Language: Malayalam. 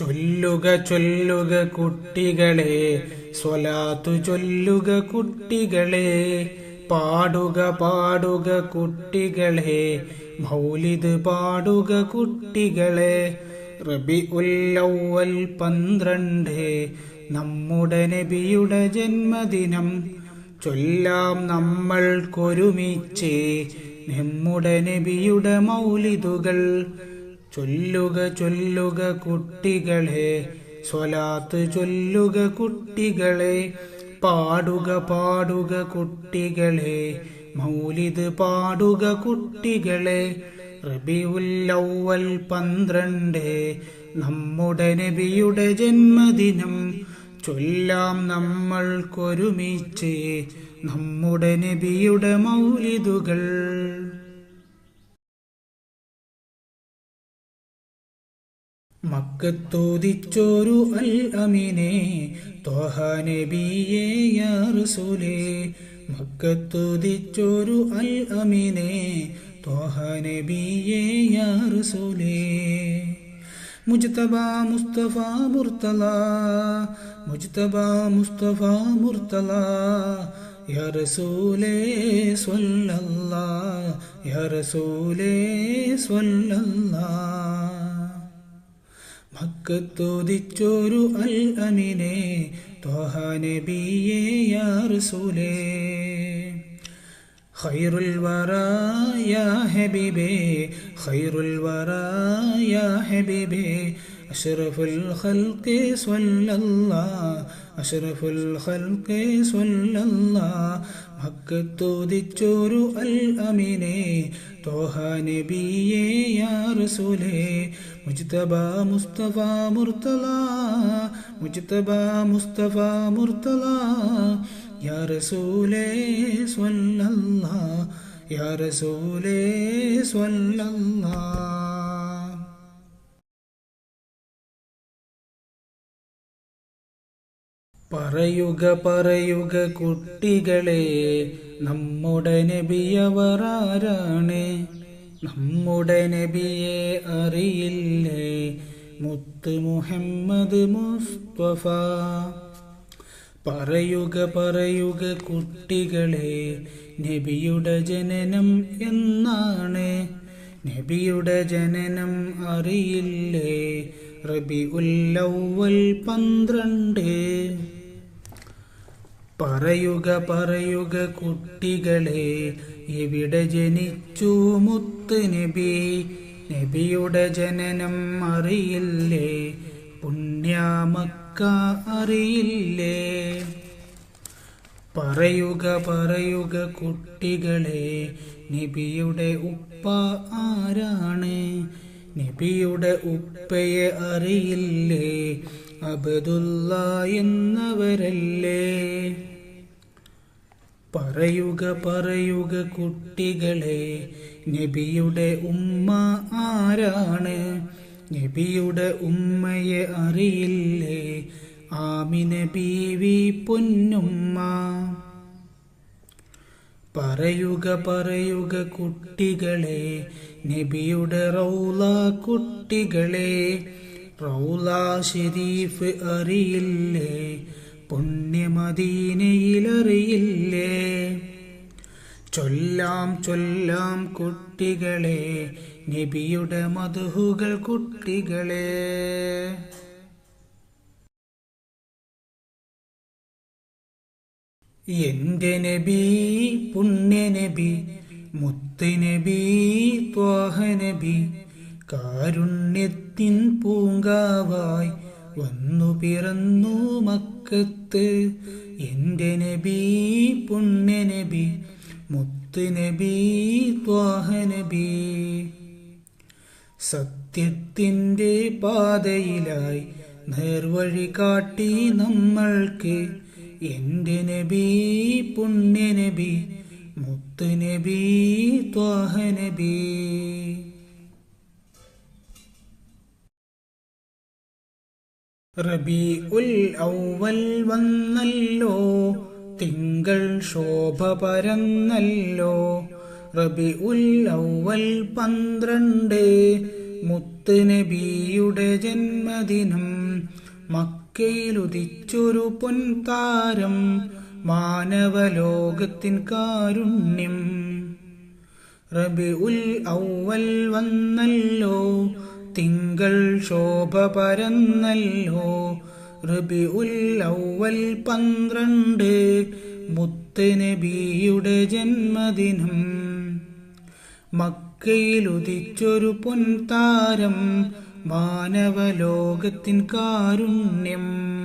ചൊല്ലുക ചൊല്ലുക കുട്ടികളെ സ്വലാത്തു ചൊല്ലുക കുട്ടികളെ പാടുക പാടുക കുട്ടികളെ മൗലിദ് പാടുക കുട്ടികളെ. റബി ഉല്ലവൽ പന്ത്രണ്ട് നമ്മുടെ നബിയുടെ ജന്മദിനം. ചൊല്ലാം നമ്മൾ നമ്മൾക്കൊരുമിച്ച് നമ്മുടെ നബിയുടെ മൗലിദുകൾ. ചൊല്ലുക ചൊല്ലുക കുട്ടികളെ. സ്വലാത്ത് ചൊല്ലുക കുട്ടികളെ. പാടുക പാടുക കുട്ടികളെ. മൗലിദ് പാടുക കുട്ടികളെ. റബിഉല്ലവൽ പന്ത്രണ്ട്. നമ്മുടെ നബിയുടെ ജന്മദിനം. ചൊല്ലാം നമ്മൾക്കൊരുമിച്ച്. നമ്മുടെ നബിയുടെ മൗലിദുകൾ. മക്കത്തോദിച്ചോരു അൽ അമിനെ തോഹ നബിയേ യാ റസൂലേ. മക്കത്തോദിച്ചോരു അൽ അമിനെ തോഹ നബിയേ യാ റസൂലേ. മുജ്തബ മുസ്തഫ മുർത്തല മുജ്തബ മുസ്തഫ മുർത്തല. യാ റസൂലേ സ്വല്ലല്ലാ യാ റസൂലേ സ്വല്ലല്ലാ മക്കത്തോദിച്ചോരു അൽ അമിനെ ത്വഹ നബിയേ യാ റസൂലേ. ഖൈറുൽ വറാ യാ ഹബീബേ ഖൈറുൽ വറാ യാ ഹബീബേ. അഷ്റഫുൽ ഖൽഖി സ്വല്ലല്ലാഹ് അഷ്റഫുൽ ഖൽഖി സ്വല്ലല്ലാഹ്. മക്കത്തോദിച്ചോരു അൽ അമിനെ തോഹ നബിയേ യാ റസൂലേ. മുജ്തബ മുസ്തഫ മുർത്തല മുജ്തബ മുസ്തഫ മുർത്തല യാ റസൂലേ സ്വല്ലല്ലാഹ് യാ റസൂലേ സ്വല്ലല്ലാഹ് പറയുക പറയുക കുട്ടികളെ നമ്മുടെ നബിയവർ ആരാണ്? നമ്മുടെ നബിയെ അറിയില്ലേ? മുത്ത് മുഹമ്മദ് മുസ്തഫ. പറയുക പറയുക കുട്ടികളെ നബിയുടെ ജനനം എന്നാണ്. നബിയുടെ ജനനം അറിയില്ലേ? റബി ഉല്ലവൽ പന്ത്രണ്ട്. പറയുക പറയുക കുട്ടികളെ എവിടെ ജനിച്ചു മുത്ത് നബി? നബിയുടെ ജനനം അറിയില്ലേ? പുണ്യാമക്ക അറിയില്ലേ? പറയുക പറയുക കുട്ടികളെ നബിയുടെ ഉപ്പ ആരാണ്? നബിയുടെ ഉപ്പയെ അറിയില്ലേ? അബദുല്ല എന്നവരല്ലേ? പറയുക പറയുക കുട്ടികളെ നബിയുടെ ഉമ്മ ആരാണ്? നബിയുടെ ഉമ്മയെ അറിയില്ലേ? ആമിന ബീവി പൊന്നുമ്മ. പറയുക പറയുക കുട്ടികളെ നബിയുടെ റൗല കുട്ടികളെ റൗല ഷെരീഫ് അറിയില്ലേ? പുണ്യമദീനയിലറിയില്ലേ? ചൊല്ലാം ചൊല്ലാം കുട്ടികളെ നബിയുടെ മധുഹുകൾ കുട്ടികളെ. എന്റെ നബി പുണ്യനബി മുത്തുനബി ത്വാഹനബി കാരുണ്യത്തിൻ പൂങ്കാവായി വന്നു പിറന്നു മക്കത്ത് എന്റെ നബി പുണ്യനബി മുത്തുനബി ത്വാഹനബി സത്യത്തിന്റെ പാതയിലായി നേർവഴി കാട്ടി നമ്മൾക്ക് എന്റെ നബി പുണ്യനബി മുത്തുനബി ത്വാഹനബി റബി ഉൽ ഔവൽ വന്നല്ലോ തിങ്കൾ ശോഭ പരന്നല്ലോ റബി ഉൽ ഔവൽ പന്ത്രണ്ട് മുത്ത് നബിയുടെ ജന്മദിനം മക്കയിലുദിച്ചൊരു പൊൻതാരം മാനവലോകത്തിൻ കാരുണ്യം. റബി ഉൽ ഔവൽ വന്നല്ലോ തിങ്കൾ ശോഭ പരന്നല്ലോ. റബി ഉല്ലവൽ പന്ത്രണ്ട് മുത്തനബിയുടെ ജന്മദിനം. മക്കയിലുദിച്ചൊരു പൊൻതാരം മാനവലോകത്തിൻ കാരുണ്യം.